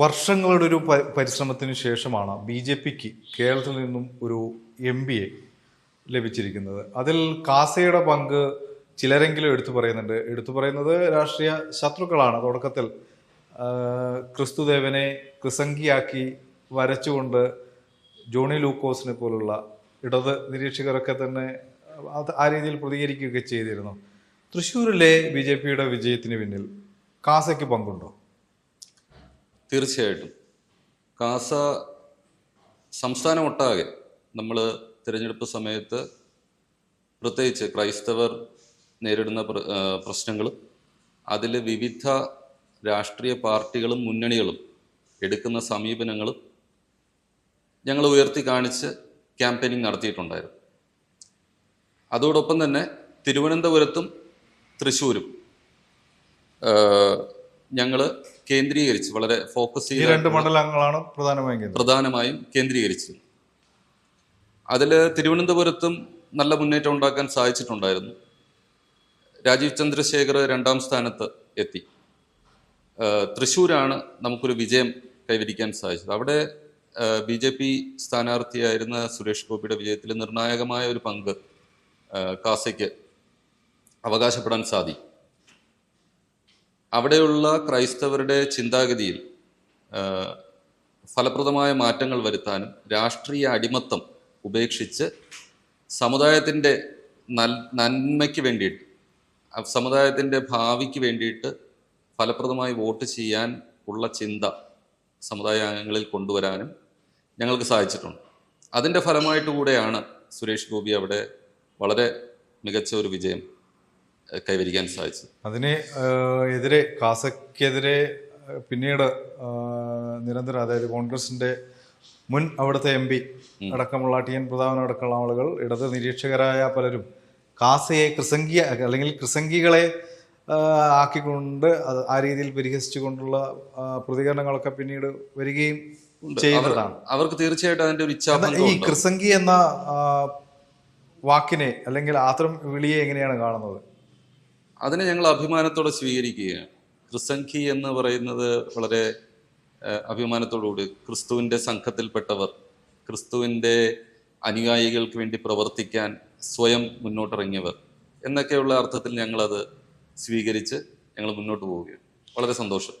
വർഷങ്ങളുടെ ഒരു പരിശ്രമത്തിന് ശേഷമാണ് ബി ജെ പിക്ക് കേരളത്തിൽ നിന്നും ഒരു എം പി എ ലഭിച്ചിരിക്കുന്നത്. അതിൽ കാസയുടെ പങ്ക് ചിലരെങ്കിലും എടുത്തു പറയുന്നുണ്ട്. എടുത്തു പറയുന്നത് രാഷ്ട്രീയ ശത്രുക്കളാണ്. തുടക്കത്തിൽ ക്രിസ്തുദേവനെ ക്രിസംഗിയാക്കി വരച്ചുകൊണ്ട് ജോണി ലൂക്കോസിനെ പോലുള്ള ഇടത് നിരീക്ഷകരൊക്കെ തന്നെ അത് ആ രീതിയിൽ പ്രതികരിക്കുകയൊക്കെ ചെയ്തിരുന്നു. തൃശ്ശൂരിലെ ബി ജെ പിയുടെ വിജയത്തിന് പിന്നിൽ കാസയ്ക്ക് പങ്കുണ്ടോ? തീർച്ചയായിട്ടും. കാസ സംസ്ഥാനമൊട്ടാകെ നമ്മൾ തിരഞ്ഞെടുപ്പ് സമയത്ത് പ്രത്യേകിച്ച് ക്രൈസ്തവർ നേരിടുന്ന പ്രശ്നങ്ങളും അതിൽ വിവിധ രാഷ്ട്രീയ പാർട്ടികളും മുന്നണികളും എടുക്കുന്ന സമീപനങ്ങളും ഞങ്ങൾ ഉയർത്തി കാണിച്ച് ക്യാമ്പയിനിങ് നടത്തിയിട്ടുണ്ടായിരുന്നു. അതോടൊപ്പം തന്നെ തിരുവനന്തപുരത്തും തൃശ്ശൂരും ഞങ്ങൾ കേന്ദ്രീകരിച്ച് വളരെ ഫോക്കസ് ചെയ്ത് രണ്ട് മണ്ഡലങ്ങളാണ് പ്രധാനമായും പ്രധാനമായും കേന്ദ്രീകരിച്ച് അതിൽ തിരുവനന്തപുരത്തും നല്ല മുന്നേറ്റം ഉണ്ടാക്കാൻ സാധിച്ചിട്ടുണ്ടായിരുന്നു. രാജീവ് ചന്ദ്രശേഖർ രണ്ടാം സ്ഥാനത്ത് എത്തി. തൃശ്ശൂരാണ് നമുക്കൊരു വിജയം കൈവരിക്കാൻ സാധിച്ചത്. അവിടെ ബി ജെ പി സ്ഥാനാർത്ഥിയായിരുന്ന സുരേഷ് ഗോപിയുടെ വിജയത്തിൽ നിർണായകമായ ഒരു പങ്ക് കാസയ്ക്ക് അവകാശപ്പെടാൻ സാധിക്കും അവിടെയുള്ള ക്രൈസ്തവരുടെ ചിന്താഗതിയിൽ ഫലപ്രദമായ മാറ്റങ്ങൾ വരുത്താനും രാഷ്ട്രീയ അടിമത്തം ഉപേക്ഷിച്ച് സമുദായത്തിന്റെ നൽ നന്മയ്ക്ക് വേണ്ടിയിട്ട് സമുദായത്തിന്റെ ഭാവിക്ക് വേണ്ടിയിട്ട് ഫലപ്രദമായി വോട്ട് ചെയ്യാൻ ഉള്ള ചിന്ത സമുദായ അംഗങ്ങളിൽ കൊണ്ടുവരാനും ഞങ്ങൾക്ക് സാധിച്ചിട്ടുണ്ട്. അതിന്റെ ഫലമായിട്ട് കൂടെയാണ് സുരേഷ് ഗോപി അവിടെ വളരെ മികച്ച ഒരു വിജയം കൈവരിക്കാൻ സാധിച്ചത് അതിന് എതിരെ കാസക്കെതിരെ പിന്നീട് നിരന്തരം അതായത് കോൺഗ്രസിന്റെ മുൻ അവിടുത്തെ എം പി അടക്കമുള്ള ടി എൻ പ്രതാപൻ അടക്കമുള്ള ആളുകൾ ഇടത് നിരീക്ഷകരായ പലരും കാസയെ ക്രിസംഗിയ അല്ലെങ്കിൽ ക്രിസംഗികളെ ആക്കിക്കൊണ്ട് ആ രീതിയിൽ പരിഹസിച്ചുകൊണ്ടുള്ള പ്രതികരണങ്ങളൊക്കെ പിന്നീട് വരികയും ചെയ്യുന്നതാണ് അവർക്ക് തീർച്ചയായിട്ടും അതിന്റെ ഒരു എന്നാൽ ഈ ക്രിസംഗി എന്ന വാക്കിനെ അല്ലെങ്കിൽ ആത്രം വിളിയെ എങ്ങനെയാണ് കാണുന്നത്? അതിനെ ഞങ്ങൾ അഭിമാനത്തോടെ സ്വീകരിക്കുകയാണ്. ക്രിസംഖി എന്ന് പറയുന്നത് വളരെ അഭിമാനത്തോടുകൂടി ക്രിസ്തുവിന്റെ സംഘത്തിൽപ്പെട്ടവർ ക്രിസ്തുവിന്റെ അനുയായികൾക്ക് വേണ്ടി പ്രവർത്തിക്കാൻ സ്വയം മുന്നോട്ടിറങ്ങിയവർ എന്നൊക്കെയുള്ള അർത്ഥത്തിൽ ഞങ്ങളത് സ്വീകരിച്ച് ഞങ്ങൾ മുന്നോട്ട് പോവുകയാണ്. വളരെ സന്തോഷം.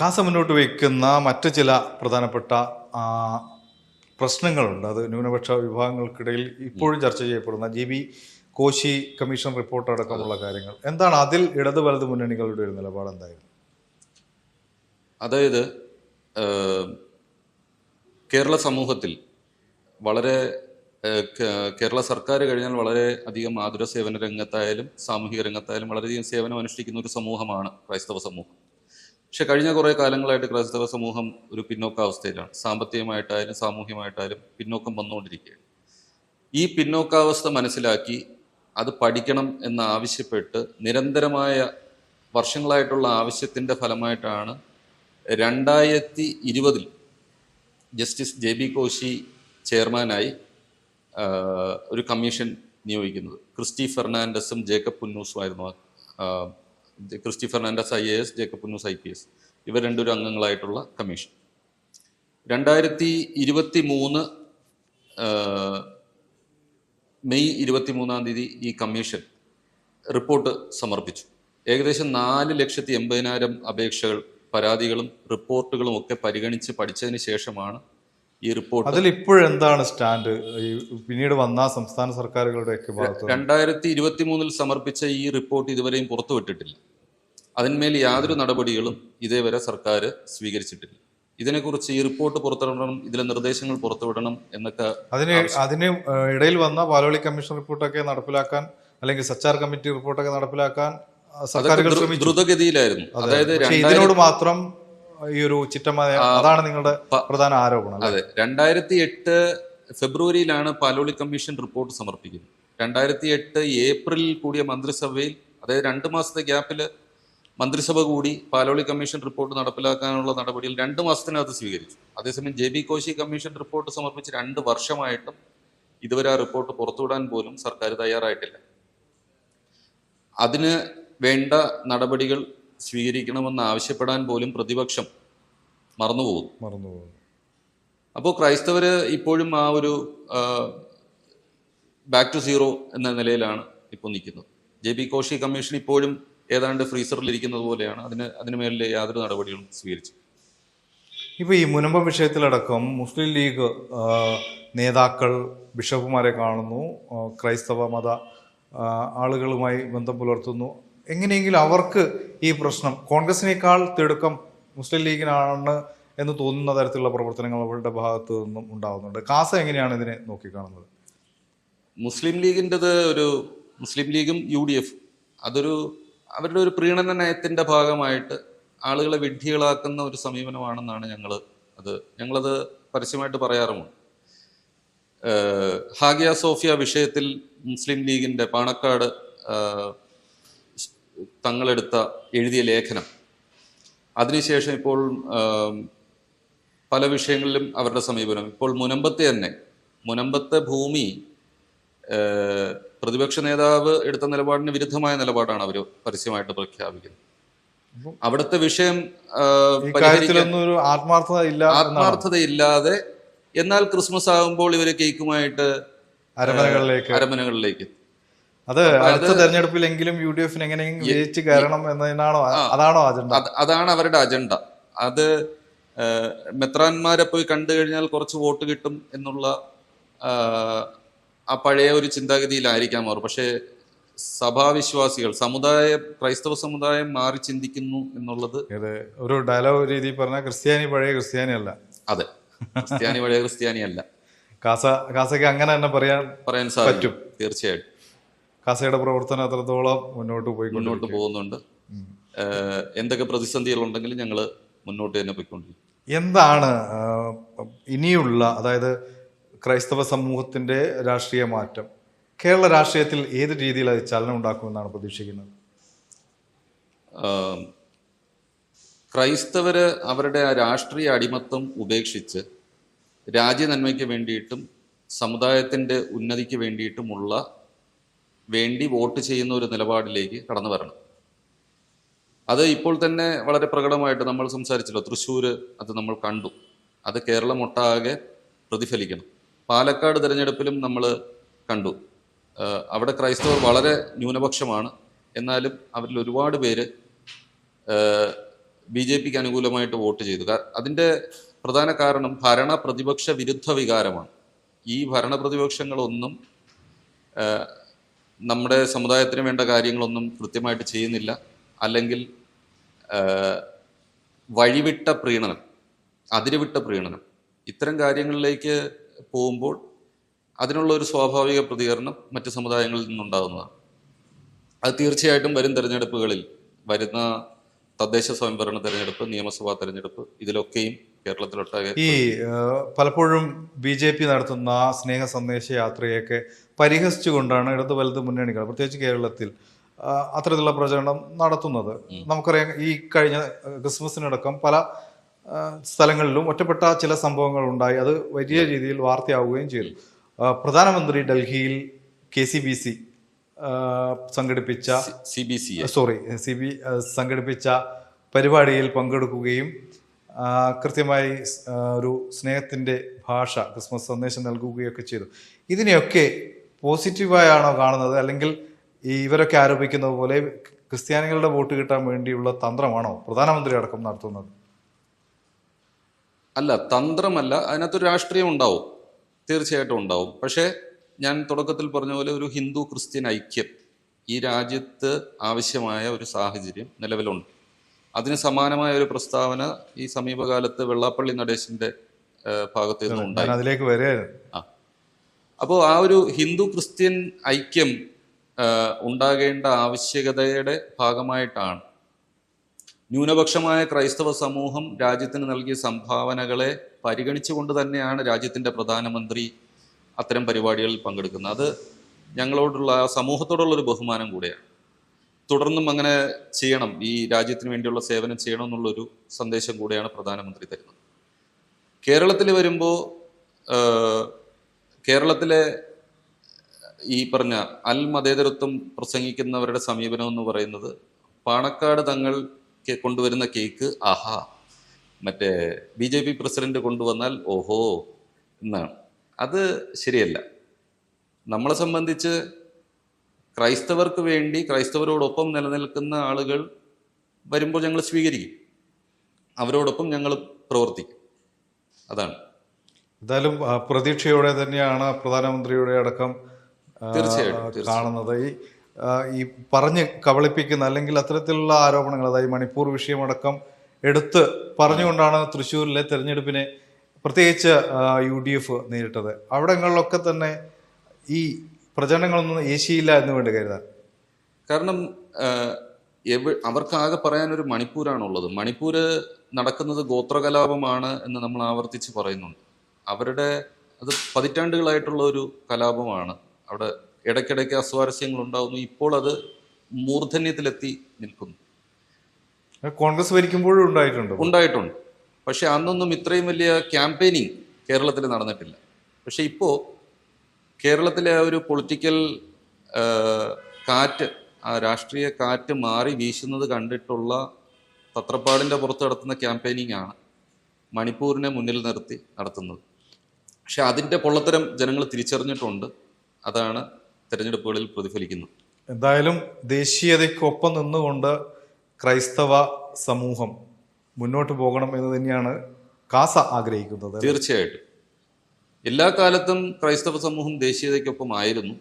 കാസ മുന്നോട്ട് വയ്ക്കുന്ന മറ്റ് ചില പ്രധാനപ്പെട്ട പ്രശ്നങ്ങളുണ്ട്. അത് ന്യൂനപക്ഷ വിഭാഗങ്ങൾക്കിടയിൽ ഇപ്പോഴും ചർച്ച ചെയ്യപ്പെടുന്ന J B Koshy commission report അടക്കമുള്ള കാര്യങ്ങൾ. എന്താണ് അതിൽ ഇടത് വലത് മുന്നണികളുടെ ഒരു നിലപാട് എന്തായിരുന്നു? അതായത് കേരള സമൂഹത്തിൽ വളരെ കേരള സർക്കാർ കഴിഞ്ഞാൽ വളരെ അധികം ആതുര സേവന രംഗത്തായാലും സാമൂഹിക രംഗത്തായാലും വളരെയധികം സേവനം അനുഷ്ഠിക്കുന്ന ഒരു സമൂഹമാണ് ക്രൈസ്തവ സമൂഹം. പക്ഷെ കഴിഞ്ഞ കുറേ കാലങ്ങളായിട്ട് ക്രൈസ്തവ സമൂഹം ഒരു പിന്നോക്കാവസ്ഥയിലാണ്. സാമ്പത്തികമായിട്ടായാലും സാമൂഹികമായിട്ടായാലും പിന്നോക്കം വന്നുകൊണ്ടിരിക്കുകയാണ്. ഈ പിന്നോക്കാവസ്ഥ മനസ്സിലാക്കി അത് പഠിക്കണം എന്ന് ആവശ്യപ്പെട്ട് നിരന്തരമായ വർഷങ്ങളായിട്ടുള്ള ആവശ്യത്തിന്റെ ഫലമായിട്ടാണ് രണ്ടായിരത്തി ഇരുപതിൽ ജസ്റ്റിസ് ജെ ബി കോശി ചെയർമാനായി ഒരു കമ്മീഷൻ നിയോഗിക്കുന്നത്. ക്രിസ്റ്റി ഫെർണാണ്ടസും ജേക്കബ് പുന്നൂസും ആയിരുന്നു Christy Fernandez I A S Jacob Punnoose I P S. ഇവർ രണ്ടൊരു അംഗങ്ങളായിട്ടുള്ള കമ്മീഷൻ. രണ്ടായിരത്തി ഇരുപത്തി മൂന്ന് മെയ് ഇരുപത്തി മൂന്നാം തീയതി ഈ കമ്മീഷൻ റിപ്പോർട്ട് സമർപ്പിച്ചു. ഏകദേശം നാല് ലക്ഷത്തി എൺപതിനായിരം അപേക്ഷകൾ പരാതികളും റിപ്പോർട്ടുകളും ഒക്കെ പരിഗണിച്ച് പഠിച്ചതിന് ശേഷമാണ് ഈ റിപ്പോർട്ട്. അതിൽ ഇപ്പോഴെന്താണ് സ്റ്റാൻഡ്? പിന്നീട് വന്ന സംസ്ഥാന സർക്കാരുകളുടെ രണ്ടായിരത്തി ഇരുപത്തി മൂന്നിൽ സമർപ്പിച്ച ഈ റിപ്പോർട്ട് ഇതുവരെയും പുറത്തുവിട്ടിട്ടില്ല. അതിന്മേൽ യാതൊരു നടപടികളും ഇതേവരെ സർക്കാർ സ്വീകരിച്ചിട്ടില്ല. ഇതിനെക്കുറിച്ച് ഈ റിപ്പോർട്ട് പുറത്തുവിടണം ഇതിലെ നിർദ്ദേശങ്ങൾ പുറത്തുവിടണം എന്നൊക്കെ അതിന് അതിന് ഇടയിൽ വന്ന പാലോളി കമ്മീഷൻ റിപ്പോർട്ടൊക്കെ നടപ്പിലാക്കാൻ അല്ലെങ്കിൽ സച്ചാർ കമ്മിറ്റി റിപ്പോർട്ടൊക്കെ നടപ്പിലാക്കാൻ സർക്കാരുകൾ ദ്രുതഗതിയിലായിരുന്നു. അതായത് ഇതിനോട് മാത്രം ഈ ഒരു ചിറ്റമായ അതാണ് നിങ്ങളുടെ പ്രധാന ആരോപണം അതെ രണ്ടായിരത്തി എട്ട് ഫെബ്രുവരിയിലാണ് പാലോളി കമ്മീഷൻ റിപ്പോർട്ട് സമർപ്പിക്കുന്നത്. രണ്ടായിരത്തി എട്ട് ഏപ്രിലിൽ കൂടിയ മന്ത്രിസഭയിൽ അതായത് രണ്ട് മാസത്തെ ഗ്യാപ്പിൽ മന്ത്രിസഭ കൂടി പാലോളി കമ്മീഷൻ റിപ്പോർട്ട് നടപ്പിലാക്കാനുള്ള നടപടിയിൽ രണ്ട് മാസത്തിനകത്ത് സ്വീകരിച്ചു. അതേസമയം J B Koshy commission report സമർപ്പിച്ച് രണ്ട് വർഷമായിട്ടും ഇതുവരെ ആ റിപ്പോർട്ട് പുറത്തുവിടാൻ പോലും സർക്കാർ തയ്യാറായിട്ടില്ല. അതിന് വേണ്ട നടപടികൾ സ്വീകരിക്കണമെന്ന് ആവശ്യപ്പെടാൻ പോലും പ്രതിപക്ഷം മറന്നുപോകും അപ്പോൾ ക്രൈസ്തവര് ഇപ്പോഴും ആ ഒരു ബാക്ക് ടു സീറോ എന്ന നിലയിലാണ് ഇപ്പോൾ നിൽക്കുന്നത്. ജെ ബി കോശി കമ്മീഷൻ ഇപ്പോഴും ഏതാണ്ട് ഫ്രീസറിൽ ഇരിക്കുന്നത് പോലെയാണ്. അതിന് അതിന് മേലിലെ യാതൊരു നടപടികളും സ്വീകരിച്ചു ഇപ്പൊ ഈ മുനമ്പം വിഷയത്തിലടക്കം മുസ്ലിം ലീഗ് നേതാക്കൾ ബിഷപ്പുമാരെ കാണുന്നു ക്രൈസ്തവ മത ആളുകളുമായി ബന്ധം പുലർത്തുന്നു. എങ്ങനെയെങ്കിലും അവർക്ക് ഈ പ്രശ്നം കോൺഗ്രസിനേക്കാൾ തിടുക്കം മുസ്ലിം ലീഗിനാണ് എന്ന് തോന്നുന്ന തരത്തിലുള്ള പ്രവർത്തനങ്ങൾ അവരുടെ ഭാഗത്തു നിന്നും ഉണ്ടാകുന്നുണ്ട്. കാസ എങ്ങനെയാണ് ഇതിനെ നോക്കിക്കാണുന്നത്? മുസ്ലിം ലീഗിന്റെത് ഒരു മുസ്ലിം ലീഗും യു ഡി എഫ്. അതൊരു അവരുടെ ഒരു പ്രീണന നയത്തിന്റെ ഭാഗമായിട്ട് ആളുകളെ വിഡ്ഢികളാക്കുന്ന ഒരു സമീപനമാണെന്നാണ് ഞങ്ങൾ അത് ഞങ്ങളത് പരസ്യമായിട്ട് പറയാറുമുണ്ട്. ഹാഗിയ സോഫിയ വിഷയത്തിൽ മുസ്ലിം ലീഗിന്റെ പാണക്കാട് തങ്ങളെടുത്ത എഴുതിയ ലേഖനം. അതിനുശേഷം ഇപ്പോൾ പല വിഷയങ്ങളിലും അവരുടെ സമീപനം. ഇപ്പോൾ മുനമ്പത്തെ തന്നെ മുനമ്പത്തെ ഭൂമി പ്രതിപക്ഷ നേതാവ് എടുത്ത നിലപാടിന് വിരുദ്ധമായ നിലപാടാണ് അവർ പരസ്യമായിട്ട് പ്രഖ്യാപിക്കുന്നത്. അവിടുത്തെ വിഷയം ആത്മാർത്ഥതയില്ലാതെ എന്നാൽ ക്രിസ്മസ് ആകുമ്പോൾ ഇവർ കേക്കുമായിട്ട് അരമനകളിലേക്ക്. അരമനകളിലേക്ക്. അത് അടുത്ത തെരഞ്ഞെടുപ്പിലെങ്കിലും യു ഡി എഫിന് എങ്ങനെയെങ്കിലും ജയിച്ച് കയറണം എന്നതിനാണോ? അതാണോ അജണ്ട? അതാണ് അവരുടെ അജണ്ട. അത് മെത്രാന്മാരെ പോയി കണ്ടു കഴിഞ്ഞാൽ കുറച്ച് വോട്ട് കിട്ടും എന്നുള്ള ആ പഴയ ഒരു ചിന്താഗതിയിലായിരിക്കാം അവർ. പക്ഷേ സഭാവിശ്വാസികൾ സമുദായ ക്രൈസ്തവ സമുദായം മാറി ചിന്തിക്കുന്നു എന്നുള്ളത് ഒരു ഡയലോഗ് രീതി പറഞ്ഞാൽ ക്രിസ്ത്യാനി പഴയ ക്രിസ്ത്യാനി അല്ല. അതെ. ക്രിസ്ത്യാനി പഴയ ക്രിസ്ത്യാനി അല്ല. കാസ കാസയ്ക്ക് അങ്ങനെ തന്നെ പറയാൻ പറയാൻ സാധിക്കും. തീർച്ചയായിട്ടും. കാസയുടെ പ്രവർത്തനം എത്രത്തോളം മുന്നോട്ട് പോയി മുന്നോട്ട് പോകുന്നുണ്ട്. എന്തൊക്കെ പ്രതിസന്ധികൾ ഉണ്ടെങ്കിലും ഞങ്ങൾ മുന്നോട്ട് തന്നെ പോയിക്കൊണ്ടിരിക്കും. എന്താണ് ഇനിയുള്ള അതായത് ക്രൈസ്തവ സമൂഹത്തിന്റെ രാഷ്ട്രീയ മാറ്റം. കേരള രാഷ്ട്രീയത്തിൽ ഏത് രീതിയിൽ അത് ചലനം ഉണ്ടാക്കുമെന്നാണ് പ്രതീക്ഷിക്കുന്നത്? ക്രൈസ്തവര് അവരുടെ ആ രാഷ്ട്രീയ അടിമത്വം ഉപേക്ഷിച്ച് രാജ്യനന്മയ്ക്ക് വേണ്ടിയിട്ടും സമുദായത്തിന്റെ ഉന്നതിക്ക് വേണ്ടിയിട്ടുമുള്ള വേണ്ടി വോട്ട് ചെയ്യുന്ന ഒരു നിലപാടിലേക്ക് കടന്നു വരണം. അത് ഇപ്പോൾ തന്നെ വളരെ പ്രകടമായിട്ട് നമ്മൾ സംസാരിച്ചല്ലോ തൃശ്ശൂർ അത് നമ്മൾ കണ്ടു. അത് കേരളമൊട്ടാകെ പ്രതിഫലിക്കണം. പാലക്കാട് തിരഞ്ഞെടുപ്പിലും നമ്മൾ കണ്ടു. അവിടെ ക്രൈസ്തവർ വളരെ ന്യൂനപക്ഷമാണ്. എന്നാലും അവരിൽ ഒരുപാട് പേര് ബി ജെ പിക്ക് അനുകൂലമായിട്ട് വോട്ട് ചെയ്തു. അതിന്റെ പ്രധാന കാരണം ഭരണ പ്രതിപക്ഷ വിരുദ്ധ വികാരമാണ്. ഈ ഭരണ പ്രതിപക്ഷങ്ങളൊന്നും നമ്മുടെ സമുദായത്തിന് വേണ്ട കാര്യങ്ങളൊന്നും കൃത്യമായിട്ട് ചെയ്യുന്നില്ല. അല്ലെങ്കിൽ വഴിവിട്ട പ്രീണനം അതിരുവിട്ട പ്രീണനം ഇത്തരം കാര്യങ്ങളിലേക്ക് പോകുമ്പോൾ അതിനുള്ള ഒരു സ്വാഭാവിക പ്രതികരണം മറ്റ് സമുദായങ്ങളിൽ നിന്നുണ്ടാകുന്നതാണ് അത് തീർച്ചയായിട്ടും വരും തെരഞ്ഞെടുപ്പുകളിൽ. വരുന്ന തദ്ദേശ സ്വയംഭരണ തെരഞ്ഞെടുപ്പ് നിയമസഭാ തെരഞ്ഞെടുപ്പ് ഇതിലൊക്കെയും കേരളത്തിലൊട്ടാകെ ഈ പലപ്പോഴും ബി ജെ പി നടത്തുന്ന സ്നേഹ സന്ദേശ യാത്രയൊക്കെ പരിഹസിച്ചുകൊണ്ടാണ് ഇടത് വലത് മുന്നണികൾ പ്രത്യേകിച്ച് കേരളത്തിൽ അത്തരത്തിലുള്ള പ്രചരണം നടത്തുന്നത്. നമുക്കറിയാം ഈ കഴിഞ്ഞ ക്രിസ്മസിനടക്കം പല സ്ഥലങ്ങളിലും ഒറ്റപ്പെട്ട ചില സംഭവങ്ങൾ ഉണ്ടായി അത് വലിയ രീതിയിൽ വാർത്തയാവുകയും ചെയ്തു. പ്രധാനമന്ത്രി ഡൽഹിയിൽ കെ സി ബി സി സംഘടിപ്പിച്ച C B C sorry C B സംഘടിപ്പിച്ച പരിപാടിയിൽ പങ്കെടുക്കുകയും കൃത്യമായി ഒരു സ്നേഹത്തിന്റെ ഭാഷ ക്രിസ്മസ് സന്ദേശം നൽകുകയൊക്കെ ചെയ്തു. ഇതിനെയൊക്കെ പോസിറ്റീവായാണോ കാണുന്നത്? അല്ലെങ്കിൽ ഈ ഇവരൊക്കെ ആരോപിക്കുന്നത് പോലെ ക്രിസ്ത്യാനികളുടെ വോട്ട് കിട്ടാൻ വേണ്ടിയുള്ള തന്ത്രമാണോ പ്രധാനമന്ത്രി അടക്കം നടത്തുന്നത്? അല്ല തന്ത്രമല്ല അതിനകത്തൊരു രാഷ്ട്രീയം ഉണ്ടാവും. തീർച്ചയായിട്ടും ഉണ്ടാവും. പക്ഷേ ഞാൻ തുടക്കത്തിൽ പറഞ്ഞ പോലെ ഒരു ഹിന്ദു ക്രിസ്ത്യൻ ഐക്യം ഈ രാജ്യത്ത് ആവശ്യമായ ഒരു സാഹചര്യം നിലവിലുണ്ട്. അതിന് സമാനമായ ഒരു പ്രസ്താവന ഈ സമീപകാലത്ത് വെള്ളാപ്പള്ളി നടേശന്റെ ഭാഗത്ത് നിന്നും ഉണ്ടായി. അതിലേക്ക് ആ. അപ്പോൾ ആ ഒരു ഹിന്ദു ക്രിസ്ത്യൻ ഐക്യം ഉണ്ടാകേണ്ട ആവശ്യകതയുടെ ഭാഗമായിട്ടാണ് ന്യൂനപക്ഷമായ ക്രൈസ്തവ സമൂഹം രാജ്യത്തിന് നൽകിയ സംഭാവനകളെ പരിഗണിച്ചുകൊണ്ട് തന്നെയാണ് രാജ്യത്തിന്റെ പ്രധാനമന്ത്രി അത്തരം പരിപാടികളിൽ പങ്കെടുക്കുന്നത്. അത് ഞങ്ങളോടുള്ള സമൂഹത്തോടുള്ള ഒരു ബഹുമാനം കൂടെയാണ്. തുടർന്നും അങ്ങനെ ചെയ്യണം. ഈ രാജ്യത്തിന് വേണ്ടിയുള്ള സേവനം ചെയ്യണം എന്നുള്ളൊരു സന്ദേശം കൂടെയാണ് പ്രധാനമന്ത്രി തരുന്നത്. കേരളത്തിൽ വരുമ്പോൾ കേരളത്തിലെ ഈ പറഞ്ഞ അൽ മതേതരത്വം പ്രസംഗിക്കുന്നവരുടെ സമീപനം എന്ന് പറയുന്നത് പാണക്കാട് തങ്ങൾ കൊണ്ടുവരുന്ന കേക്ക് ആഹാ. മറ്റേ ബി ജെ പി പ്രസിഡന്റ് കൊണ്ടുവന്നാൽ ഓഹോ എന്നാണ് അത് ശരിയല്ല. നമ്മളെ സംബന്ധിച്ച് ക്രൈസ്തവർക്ക് വേണ്ടി ക്രൈസ്തവരോടൊപ്പം നിലനിൽക്കുന്ന ആളുകൾ വരുമ്പോൾ ഞങ്ങൾ സ്വീകരിക്കും. അവരോടൊപ്പം ഞങ്ങൾ പ്രവർത്തിക്കും. അതാണ്. എന്തായാലും പ്രതീക്ഷയോടെ തന്നെയാണ് പ്രധാനമന്ത്രിയുടെ അടക്കം തീർച്ചയായിട്ടും. കാണുന്നത്. ഈ ഈ പറഞ്ഞ് കബളിപ്പിക്കുന്ന അല്ലെങ്കിൽ അത്തരത്തിലുള്ള ആരോപണങ്ങൾ അതായത് മണിപ്പൂർ വിഷയമടക്കം എടുത്ത് പറഞ്ഞുകൊണ്ടാണ് തൃശ്ശൂരിലെ തെരഞ്ഞെടുപ്പിനെ പ്രത്യേകിച്ച് യു ഡി എഫ് നേരിട്ടത്. അവിടങ്ങളിലൊക്കെ തന്നെ ഈ പ്രചരണങ്ങളൊന്നും ഏശിയില്ല എന്ന് വേണ്ടി കരുതാൻ. കാരണം പറയാൻ അവർക്കാകെ പറയാനൊരു മണിപ്പൂരാണുള്ളത്. മണിപ്പൂര് നടക്കുന്നത് ഗോത്രകലാപമാണ് എന്ന് നമ്മൾ ആവർത്തിച്ച് പറയുന്നുണ്ട്. അവരുടെ അത് പതിറ്റാണ്ടുകളായിട്ടുള്ള ഒരു കലാപമാണ് അവിടെ ഇടയ്ക്കിടയ്ക്ക് അസ്വാരസ്യങ്ങൾ ഉണ്ടാകുന്നു ഇപ്പോൾ അത് മൂർധന്യത്തിലെത്തി നിൽക്കുന്നു. കോൺഗ്രസ് ഭരിക്കുമ്പോഴും ഉണ്ടായിട്ടുണ്ട്. ഉണ്ടായിട്ടുണ്ട്. പക്ഷെ അന്നൊന്നും ഇത്രയും വലിയ ക്യാമ്പയിനിങ് കേരളത്തിൽ നടന്നിട്ടില്ല. പക്ഷെ ഇപ്പോൾ കേരളത്തിലെ ആ ഒരു പൊളിറ്റിക്കൽ കാറ്റ് ആ രാഷ്ട്രീയ കാറ്റ് മാറി വീശുന്നത് കണ്ടിട്ടുള്ള പത്രപ്പാടിന്റെ പുറത്ത് നടത്തുന്ന ക്യാമ്പയിനിങ് ആണ് മണിപ്പൂരിനെ മുന്നിൽ നിർത്തി നടത്തുന്നത്. പക്ഷെ അതിന്റെ പൊള്ളത്തരം ജനങ്ങൾ തിരിച്ചറിഞ്ഞിട്ടുണ്ട്. അതാണ് തിരഞ്ഞെടുപ്പുകളിൽ പ്രതിഫലിക്കുന്നു. എന്തായാലും ദേശീയതയ്ക്കൊപ്പം നിന്നുകൊണ്ട് ക്രൈസ്തവ സമൂഹം മുന്നോട്ട് പോകണം എന്ന് തന്നെയാണ് കാസ ആഗ്രഹിക്കുന്നത് തീർച്ചയായിട്ടും. എല്ലാ കാലത്തും ക്രൈസ്തവ സമൂഹം ദേശീയതയ്ക്കൊപ്പം ആയിരുന്നു.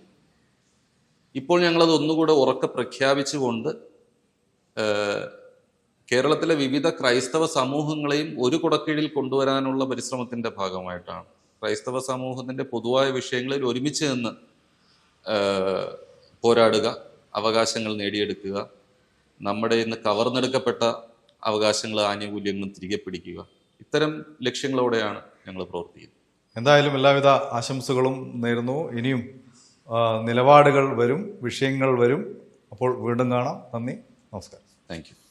ഇപ്പോൾ ഞങ്ങളത് ഒന്നുകൂടെ ഉറക്കെ പ്രഖ്യാപിച്ചുകൊണ്ട് കേരളത്തിലെ വിവിധ ക്രൈസ്തവ സമൂഹങ്ങളെയും ഒരു കുടക്കീഴിൽ കൊണ്ടുവരാനുള്ള പരിശ്രമത്തിന്റെ ഭാഗമായിട്ടാണ്. ക്രൈസ്തവ സമൂഹത്തിന്റെ പൊതുവായ വിഷയങ്ങളിൽ ഒരുമിച്ച് നിന്ന് പോരാടുക അവകാശങ്ങൾ നേടിയെടുക്കുക നമ്മുടെ ഇന്ന് കവർന്നെടുക്കപ്പെട്ട അവകാശങ്ങൾ ആനുകൂല്യങ്ങളും തിരികെ പിടിക്കുക. ഇത്തരം ലക്ഷ്യങ്ങളോടെയാണ് ഞങ്ങൾ പ്രവർത്തിക്കുന്നത്. എന്തായാലും എല്ലാവിധ ആശംസകളും നേരുന്നു. ഇനിയും നിലപാടുകൾ വരും വിഷയങ്ങൾ വരും. അപ്പോൾ വീണ്ടും കാണാം. നന്ദി. നമസ്കാരം. Thank you